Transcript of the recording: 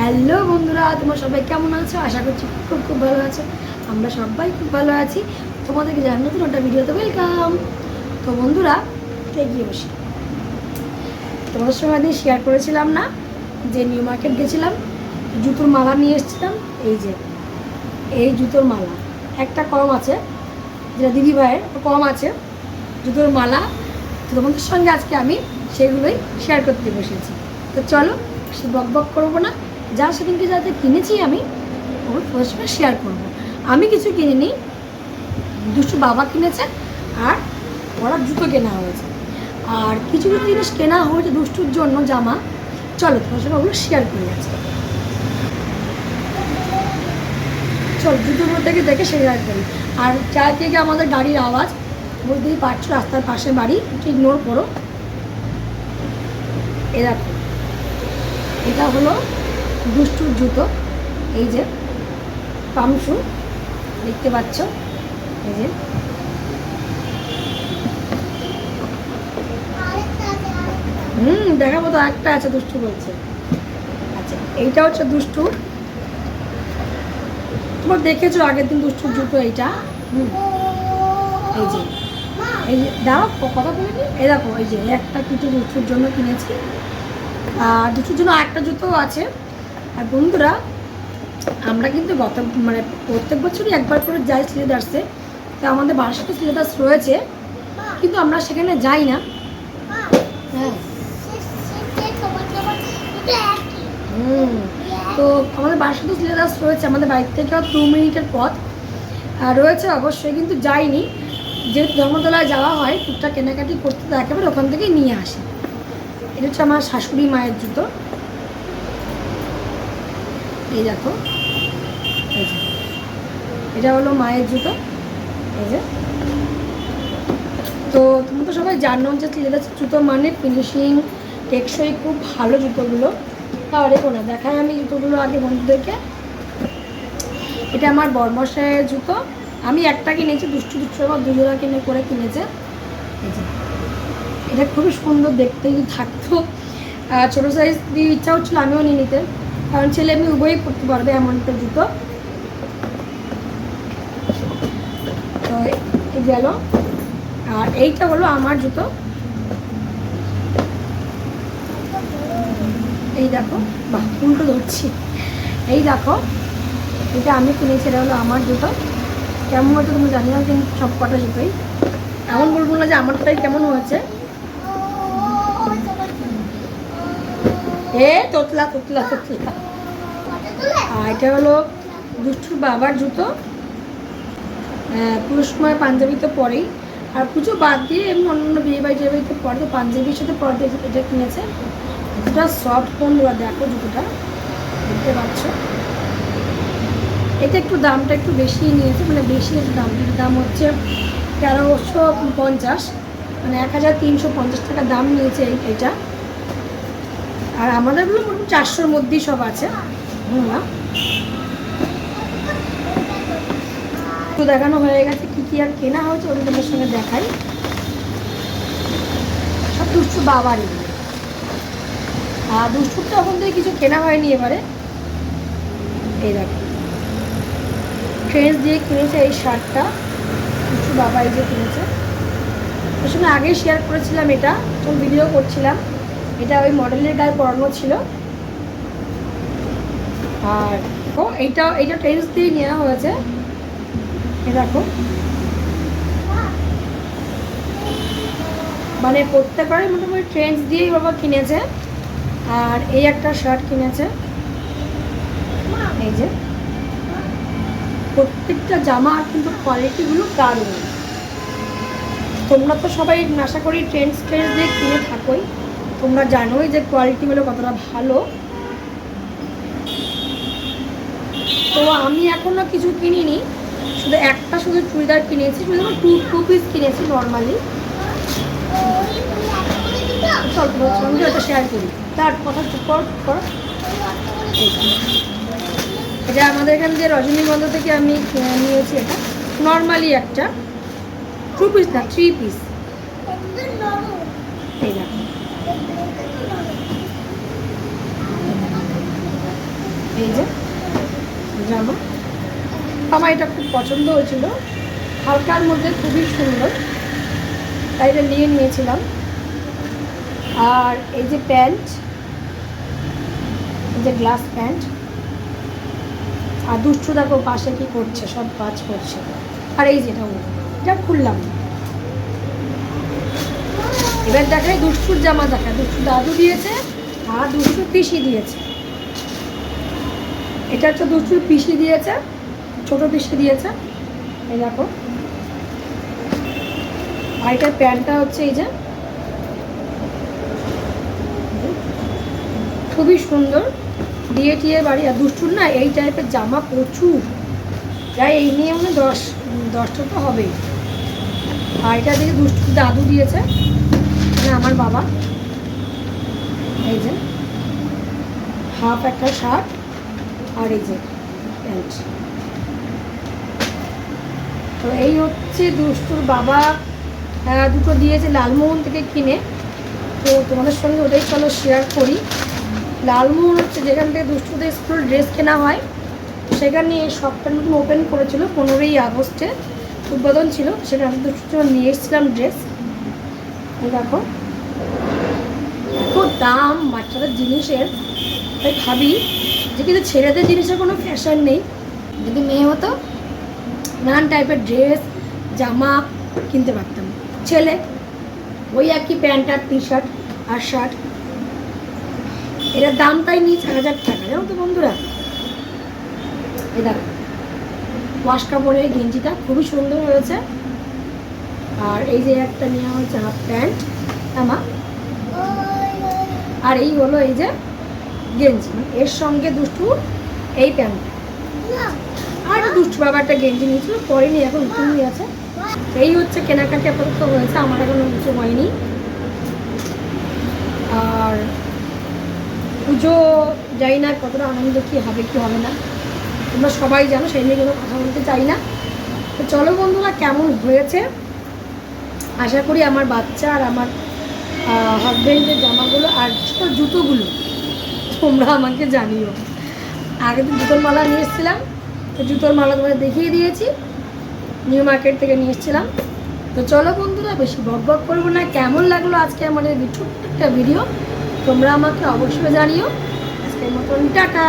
Hello বন্ধুরা, তোমরা সবাই কেমন আছো? আশা করছি খুব খুব ভালো আছো। আমরা সবাই খুব ভালো আছি। তোমাদেরকে জানার নতুন একটা ভিডিওতে ওয়েলকাম। তো বন্ধুরা, এগিয়ে বসি। তোমাদের সঙ্গে একদিন শেয়ার করেছিলাম না, যে নিউ মার্কেট গেছিলাম, জুতোর মালা নিয়ে এসেছিলাম। এই যে, এই জুতোর মালা। একটা কম আছে, যেটা দিদি ভাইয়ের কম আছে। জুতোর মালা, তো তোমাদের সঙ্গে আজকে আমি সেগুলোই শেয়ার করতে বসেছি। তো চলো সে বক বক করব না। যা সেদিনকে যাতে কিনেছি আমি, ওর সঙ্গে শেয়ার করব। আমি কিছু কিনিনি, দুষ্টু বাবা কিনেছে আর ওরা জুতো কেনা হয়েছে। আর কিছু কিছু জিনিস কেনা হয়েছে দুষ্টুর জন্য, জামা। চলো তোমার সঙ্গে ওগুলো শেয়ার করে যাচ্ছি চল, জুতোগুলো থেকে দেখে শেয়ার করি। আর চারিদিকে আমাদের গাড়ির আওয়াজ, বুঝতেই পারছ, রাস্তার পাশে বাড়ি, একটু ইগনোর করো। এ দেখো, এটা হলো দুষ্টুর জুতো, এই যে পামশু দেখতে পাচ্ছ, এই যে। হুম, দেখাবো তো একটা আছে, দুষ্টু বলছে। আচ্ছা এইটা হচ্ছে দুষ্টু। তোমার দেখেছ আগের দিন দুষ্টুর জুতো এইটা? হুম, এই যে। এই যে, দাঁড়াও কথা বলিনি এই দেখো, এই যে, একটা কিছু দুষ্টুর জন্য কিনেছি। আর দুটোর জন্য একটা জুতো আছে। আর বন্ধুরা, আমরা কিন্তু গত মানে প্রত্যেক বছরই একবার করে যাই সিলেদার্সে। তো আমাদের বাসাতে সিলেদার্স রয়েছে, কিন্তু আমরা সেখানে যাই না। হ্যাঁ। হুম। তো আমাদের বাসাতে সিলেদার্স রয়েছে আমাদের বাড়ির থেকেও দু মিনিটের পথ। আর রয়েছে অবশ্যই, কিন্তু যাইনি। যেহেতু ধর্মতলায় যাওয়া হয় টুকটা কেনাকাটি করতে তো একেবারে ওখান থেকেই নিয়ে আসি। এটা হচ্ছে আমার শাশুড়ি মায়ের জুতো। এই দেখো। এটা হলো মায়ের জুতো। এই যে। তো তুমি তো সবাই জানো যে লেদার জুতো মানে ফিনিশিং টেকসই, খুব ভালো জুতোগুলো। তাও রেখো না দেখায় আমি জুতোগুলো আগে বন্ধুদেরকে। এটা আমার বর্মশায়ের জুতো। আমি একটা কিনেছি, দুষ্টু দুষ্টু আমার দুজোড়া কিনে, করে কিনেছে। এটা খুবই সুন্দর দেখতে থাকতো। ছোটো সাইজ দিয়ে ইচ্ছা হচ্ছিল আমিও নিয়ে নিতে কারণ ছেলে আমি উভয়ই পরতে পারবে এমন একটা জুতো। গেল। আর এইটা হলো আমার জুতো। এই দেখো, বাহ, উল্টো ধরছি। এই দেখো, এটা আমি কিনেছি, এটা হলো আমার জুতো। কেমন হয়েছে তুমি জানি না, কিন্তু সব কটা জুতোই। এমন বলব না যে আমারটাই কেমন হয়েছে। তোতলা তোতলা তোতলা। আর এটা হলো দুষ্টুর বাবার জুতো। আহ, পুরুষ সময় পাঞ্জাবি তো পরেই। আর পুজো বাদ দিয়ে এমনি অন্য বিয়ে বাড়ি টিয়ে বাড়িতে পরে তো পাঞ্জাবির সাথে পরে এটা কিনেছে। জুতোটা সফট বন্ধুরা দেখো জুতোটা। দেখতে পাচ্ছ? এটা একটু দামটা একটু বেশি নিয়েছে মানে বেশি দাম। দাম হচ্ছে তেরোশো পঞ্চাশ। মানে এক হাজার তিনশো পঞ্চাশ টাকা দাম নিয়েছে এই এটা। আর আমাদেরগুলো মোটামুটি চারশোর মধ্যেই সব আছে। না তো দেখানো হয়ে গেছে কী কী আর কেনা হয়েছে, ওটা তোমার সঙ্গে দেখাই। সব দুষ্টু বাবারই। আর দুষ্টুরটা ওখান থেকে কিছু কেনা হয়নি এবারে। এই দেখো। ট্রেন্স দিয়ে কিনেছে এই শার্টটা, দুষ্টু বাবা এই যে কিনেছে। ওর সঙ্গে আগেই শেয়ার করেছিলাম এটা যখন ভিডিও করছিলাম। এটা ওই মডেলের গায়ে পরানো ছিল। আর ও এইটা এইটা ট্রেন্স দিয়ে নেওয়া হয়েছে। এ দেখো। মানে প্রত্যেকবারই মোটামুটি ট্রেন্ডস দিয়েই বাবা কিনেছে। আর এই একটা শার্ট কিনেছে। এই যে। প্রত্যেকটা জামা কিন্তু কোয়ালিটিগুলো দারুণ। তোমরা তো সবাই আশা করি ট্রেন্ডস ট্রেন্স দিয়ে কিনে থাকোই। তোমরা জানোই যে কোয়ালিটি কোয়ালিটিগুলো কতটা ভালো। তো আমি এখনও কিছু কিনিনি, শুধু একটা শুধু চুড়িদার কিনেছি, শুধু টু টু পিস কিনেছি নর্মালি ওটা শেয়ার তার কথা কর কর। যে। এটা আমাদের এখান থেকে রজনীগন্ধা থেকে আমি নিয়েছি এটা নর্মালি একটা। টু পিস না থ্রি পিস এই দেখো। এই যে জামা আমার এটা খুব পছন্দ হয়েছিল। হালকার মধ্যে খুবই সুন্দর। তাই এটা নিয়ে নিয়েছিলাম। আর এই যে প্যান্ট, এই যে গ্লাস প্যান্ট। আর দুষ্টু দেখো পাশে কি করছে, সব কাজ করছে। আর এই যেটা এটা খুললাম। এবার দেখায় দুষ্টুর জামা দেখা। দুষ্টু দাদু দিয়েছে, আর দুষ্টুর পিসি দিয়েছে। এটা হচ্ছে দুষ্টুর পিসি দিয়েছে, ছোট পিসি দিয়েছে। এই দেখো। আর এটার প্যান্টটা হচ্ছে এই যে। খুবই সুন্দর। দিয়ে টিয়ে বাড়ি। আর দুষ্টুর না এই টাইপের জামা প্রচুর। প্রায় এই নিয়ে মানে দশ, দশটা তো হবেই। আর এটা দিয়ে দুষ্টুর দাদু দিয়েছে মানে আমার বাবা। এই যে। হাফ একটা শার্ট। আর এই যে প্যান্ট। তো এই হচ্ছে দুষ্টুর বাবা আহ, দুটো দিয়েছে লালমোহন থেকে কিনে। তো তোমাদের সঙ্গে ওটাই চলো শেয়ার করি। লালমোহন হচ্ছে যেখান থেকে দুষ্টুদের স্কুল ড্রেস কেনা হয় সেখানে এই শপটা নতুন ওপেন করেছিল পনেরোই আগস্টে উদ্বোধন ছিল সেখানে আমি দুষ্টুর নিয়ে এসেছিলাম ড্রেস দেখো। দাম বাচ্চাদের জিনিসের, তাই ভাবি যে কিন্তু ছেলেদের জিনিসের কোনো ফ্যাশন নেই। যদি মেয়ে হতো, নানান টাইপের ড্রেস জামা কিনতে পারতাম। ছেলে, ওই একই প্যান্ট আর টি শার্ট আর শার্ট এটার দাম তাই চার হাজার টাকা, জানো তো বন্ধুরা? এ দেখো ওয়াশ কাপড়ের গেঞ্জিটা খুবই সুন্দর হয়েছে। আর এই যে একটা নেওয়া হয়েছে হাফ প্যান্ট আমা আর এই হলো এই যে গেঞ্জি। এর সঙ্গে দুষ্টু এই প্যান্ট। আর দুষ্টু বাবা একটা গেঞ্জি নিয়েছিল, পরেনি, এখন নতুনই আছে। এই হচ্ছে কেনাকাটি আপাতত হয়েছে, আমার এখনও কিছু হয়নি। আর পুজো, জানি না কতটা আনন্দ কী হবে, কি হবে না। তোমরা সবাই জানো, সেই নিয়ে কোনো কথা বলতে চাই না। তো চলো বন্ধুরা, কেমন হয়েছে? আশা করি আমার বাচ্চা আর আমার হাজব্যান্ডের জামাগুলো আর জুতোগুলো। তোমরা আমাকে জানিও। আগে তো জুতোর মালা নিয়ে এসেছিলাম। তো জুতোর মালা তোমাদের দেখিয়ে দিয়েছি। নিউ মার্কেট থেকে নিয়ে এসেছিলাম। তো চলো বন্ধুরা, বেশি বক বক করব না। কেমন লাগল আজকে আমাদের ছোট্ট একটা ভিডিও তোমরা আমাকে অবশ্যই জানিও। আজকের মতন টাটা।